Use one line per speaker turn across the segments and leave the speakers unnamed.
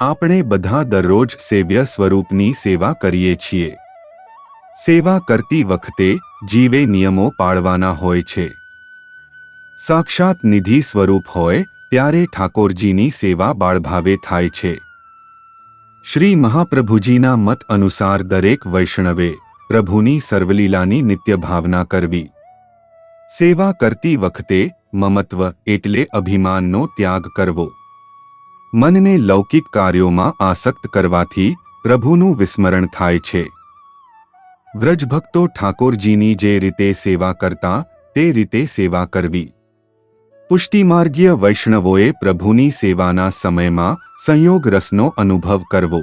આપણે બધા દરરોજ સેવ્ય સ્વરૂપની સેવા કરીએ છીએ. સેવા કરતી વખતે જીવે નિયમો પાળવાના હોય છે. સાક્ષાત નિધિ સ્વરૂપ હોય ત્યારે ઠાકોરજીની સેવા બાળભાવે થાય છે. શ્રી મહાપ્રભુજીના મત અનુસાર દરેક વૈષ્ણવે પ્રભુની સર્વલીલાની નિત્ય ભાવના કરવી. સેવા કરતી વખતે મમત્વ એટલે અભિમાનનો ત્યાગ કરવો. મનને લૌકિક કાર્યોમાં આસક્ત કરવાથી પ્રભુનું વિસ્મરણ થાય છે. વ્રજભક્તો ઠાકોરજીની જે રીતે સેવા કરતા, તે રીતે સેવા કરવી. પુષ્ટિમાર્ગીય વૈષ્ણવોએ પ્રભુની સેવાના સમયમાં સંયોગ રસનો અનુભવ કરવો.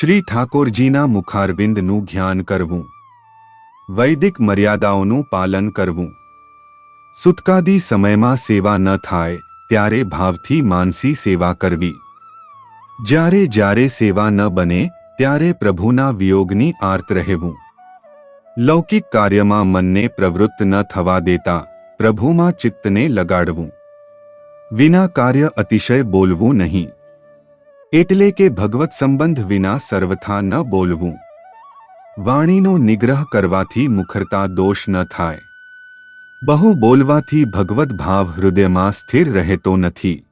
શ્રી ઠાકોરજીના મુખારવિંદનું ધ્યાન કરવું. વૈદિક મર્યાદાઓનું પાલન કરવું. સુતકાદી સમયમાં સેવા ન થાય ત્યારે ભાવથી માનસી સેવા કરવી જ્યારે જ્યારે સેવા ન બને ત્યારે પ્રભુના વિયોગની આર્ત રહેવું લૌકિક કાર્યમાં મનને પ્રવૃત્ત ન થવા દેતા પ્રભુમાં ચિત્તને લગાડવું વિના કાર્ય અતિશય બોલવું નહીં એટલે કે ભગવત સંબંધ વિના સર્વથા ન બોલવું વાણીનો નિગ્રહ કરવાથી મુખરતા દોષ ન થાય બહુ બોલવાથી ભગવત ભાવ હૃદયમાં સ્થિર રહેતો નથી.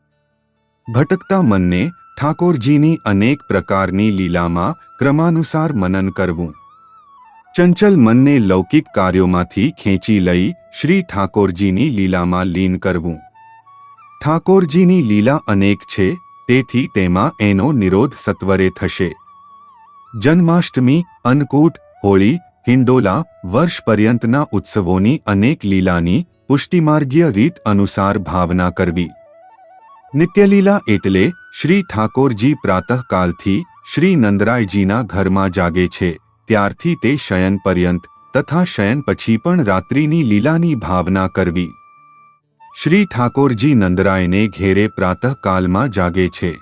ભટકતા મનને ઠાકોરજીની અનેક પ્રકારની લીલામાં ક્રમાનુસાર મનન કરવું. ચંચલ મનને લૌકિક કાર્યોમાંથી ખેંચી લઈ શ્રી ઠાકોરજીની લીલામાં લીન કરવું. ઠાકોરજીની લીલા અનેક છે, તેથી તેમાં એનો નિરોધ સત્વરે થશે. જન્માષ્ટમી, અન્નકૂટ, હોળી હિંડોલા વર્ષ પર્યંતના ઉત્સવોની અનેક લીલાની પુષ્ટિમાર્ગીય રીત અનુસાર ભાવના કરવી. નિત્યલીલા એટલે શ્રી ઠાકોરજી પ્રાતઃકાલથી શ્રી નંદરાયજીના ઘરમાં જાગે છે, ત્યારથી તે શયન પર્યંત તથા શયન પછી પણ રાત્રિની લીલાની ભાવના કરવી. શ્રી ઠાકોરજી નંદરાયને ઘેરે પ્રાતઃકાલમાં જાગે છે.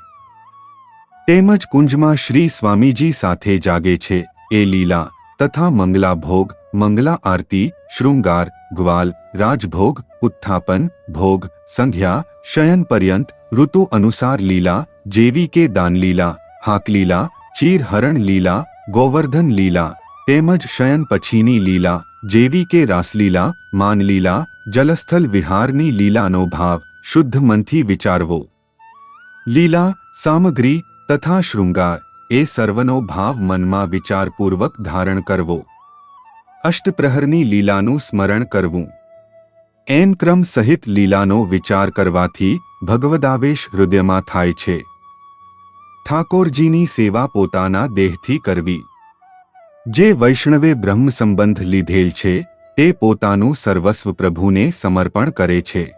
તેમજ કુંજમાં શ્રી સ્વામીજી સાથે જાગે છે, એ લીલા તથા મંગલા ભોગ મંગલા આરતી શૃંગાર ગ્વાલ રાજભોગ ઉત્થાપન ભોગ સંધ્યા શયન પર્યંત ઋતુ અનુસાર લીલા જેવી કે દાનલીલા હાકલીલા ચીરહરણ લીલા ગોવર્ધન લીલા તેમજ શયન પછીની લીલા જેવી કે રાસલીલા માનલીલા જલસ્થલ વિહારની લીલાનો ભાવ શુદ્ધ મનથી વિચારવો લીલા સામગ્રી તથા શૃંગાર એ સર્વનો ભાવ મનમાં વિચારપૂર્વક ધારણ કરવો. અષ્ટપ્રહરની લીલાનું સ્મરણ કરવું. એન ક્રમ સહિત લીલાનો વિચાર કરવાથી ભગવદાવેશ હૃદયમાં થાય છે. ઠાકોરજીની સેવા પોતાના દેહથી કરવી. જે વૈષ્ણવે બ્રહ્મ સંબંધ લીધેલ છે, તે પોતાનું સર્વસ્વ પ્રભુને સમર્પણ કરે છે.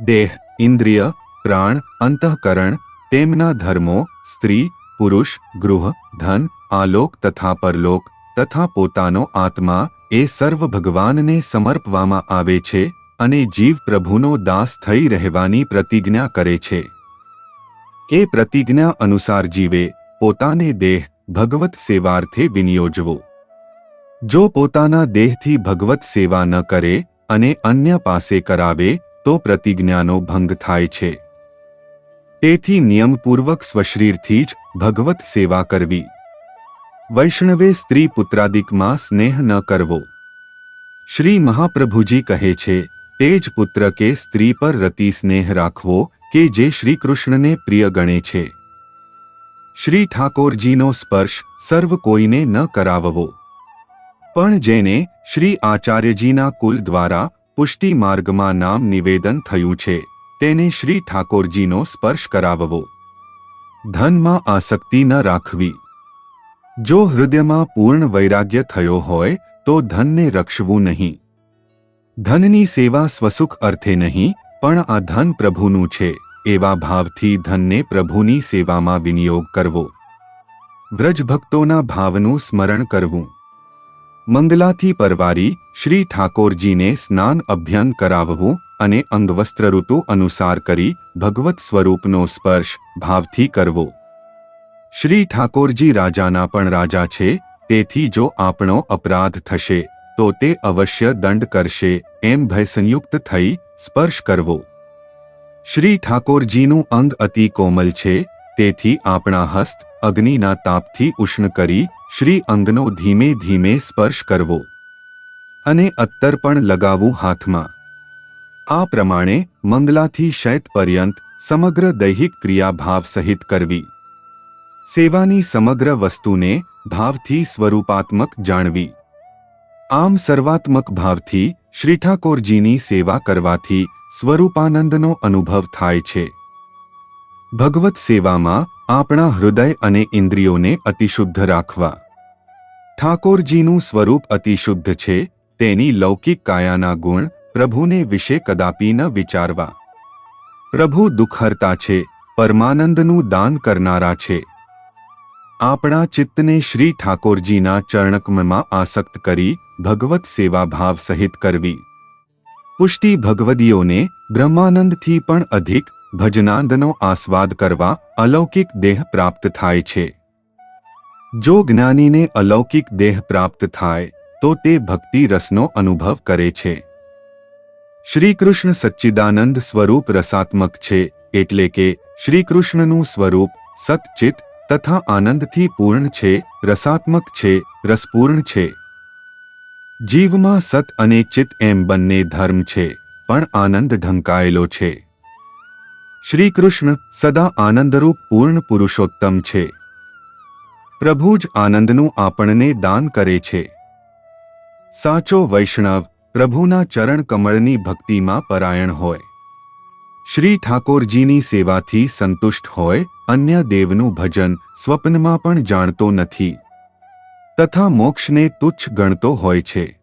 દેહ, ઇન્દ્રિય, પ્રાણ, અંતઃકરણ, તેમના ધર્મો, સ્ત્રી પુરુષ, ગૃહ, ધન, આલોક તથા પરલોક તથા પોતાનો આત્મા એ સર્વ ભગવાનને સમર્પવામાં આવે છે અને જીવ પ્રભુનો દાસ થઈ રહેવાની પ્રતિજ્ઞા કરે છે. એ પ્રતિજ્ઞા અનુસાર જીવે પોતાને દેહ ભગવત સેવાર્થે વિનિયોજવો. જો પોતાના દેહથી ભગવત સેવા ન કરે અને અન્ય પાસે કરાવે તો પ્રતિજ્ઞાનો ભંગ થાય છે. તેથી નિયમપૂર્વક સ્વશરીરથી જ ભગવત સેવા કરવી. વૈષ્ણવે સ્ત્રી પુત્રાદિકમાં સ્નેહ ન કરવો. શ્રી મહાપ્રભુજી કહે છે, તે જ પુત્ર કે સ્ત્રી પર રતિ સ્નેહ રાખવો કે જે શ્રીકૃષ્ણને પ્રિય ગણે છે. શ્રી ઠાકોરજીનો સ્પર્શ સર્વ કોઈને ન કરાવવો. પણ જેને શ્રી આચાર્યજીના કુલ દ્વારા પુષ્ટિ માર્ગમાં નામ નિવેદન થયું છે તેને શ્રી ઠાકોરજીનો સ્પર્શ કરાવવો. ધનમાં આસક્તિ ન રાખવી. જો હૃદયમાં પૂર્ણ વૈરાગ્ય થયો હોય, તો ધનને રક્ષવું નહીં. ધનની સેવા સ્વસુખ અર્થે નહીં, પણ આ ધન પ્રભુનું છે, એવા ભાવથી ધનને પ્રભુની સેવામાં વિનિયોગ કરવો. વ્રજભક્તોના ભાવનું સ્મરણ કરવું. મંગલાથી પરવારી શ્રી ઠાકોરજીને સ્નાન અભ્યંગ કરાવવું અને અંગવસ્ત્ર ઋતુ અનુસાર કરી ભગવત સ્વરૂપનો સ્પર્શ ભાવથી કરવો. શ્રી ઠાકોરજી રાજાના પણ રાજા છે, તેથી જો આપણો અપરાધ થશે, તો તે અવશ્ય દંડ કરશે, એમ ભયસંયુક્ત થઈ સ્પર્શ કરવો. શ્રી ઠાકોરજીનું અંગ અતિ કોમલ છે, તેથી આપણા હસ્ત અગ્નિના તાપથી ઉષ્ણ કરી શ્રી અંગનો ધીમે ધીમે સ્પર્શ કરવો. અને અત્તર પણ લગાવવું હાથમાં. આ પ્રમાણે મંગલાથી શૈત પર્યંત સમગ્ર દૈહિક ક્રિયાભાવ સહિત કરવી. સેવાની સમગ્ર વસ્તુને ભાવથી સ્વરૂપાત્મક જાણવી. આમ સર્વાત્મક ભાવથી શ્રી ઠાકોરજીની સેવા કરવાથી સ્વરૂપાનંદનો અનુભવ થાય છે. ભગવત સેવામાં આપણા હૃદય અને ઇન્દ્રિયોને અતિશુદ્ધ રાખવા. ઠાકોરજીનું સ્વરૂપ અતિશુદ્ધ છે, તેની લૌકિક કાયાના ગુણ પ્રભુને વિશે કદાપી ન વિચારવા. પ્રભુ દુઃખહર્તા છે, પરમાનંદનું દાન કરનારા છે. આપણા ચિત્તને શ્રી ઠાકોરજીના ચરણકમમાં આસક્ત કરી ભગવત સેવા ભાવ સહિત કરવી. પુષ્ટિ ભગવદીઓને બ્રહ્માનંદથી પણ અધિક ભજનાંદનો આસ્વાદ કરવા અલૌકિક દેહ પ્રાપ્ત થાય છે. જો જ્ઞાનીને અલૌકિક દેહ પ્રાપ્ત થાય, તો તે ભક્તિ રસનો અનુભવ કરે છે. શ્રીકૃષ્ણ સચ્ચિદાનંદ સ્વરૂપ રસાત્મક છે, એટલે કે શ્રીકૃષ્ણનું સ્વરૂપ સતચિત તથા આનંદથી પૂર્ણ છે, રસાત્મક છે, રસપૂર્ણ છે. જીવમાં સત અને ચિત એમ બંને ધર્મ છે, પણ આનંદ ઢંકાયેલો છે. શ્રી કૃષ્ણ સદા આનંદરૂપ પૂર્ણ પુરુષોત્તમ છે. પ્રભુ જ આનંદનું આપણને દાન કરે છે. સાચો વૈષ્ણવ પ્રભુના ચરણ કમળની ભક્તિમાં પરાયણ હોય. શ્રી ઠાકોરજીની સેવાથી સંતુષ્ટ હોય, અન્ય દેવનું ભજન સ્વપ્નમાં પણ જાણતો નથી. તથા મોક્ષને તુચ્છ ગણતો હોય છે.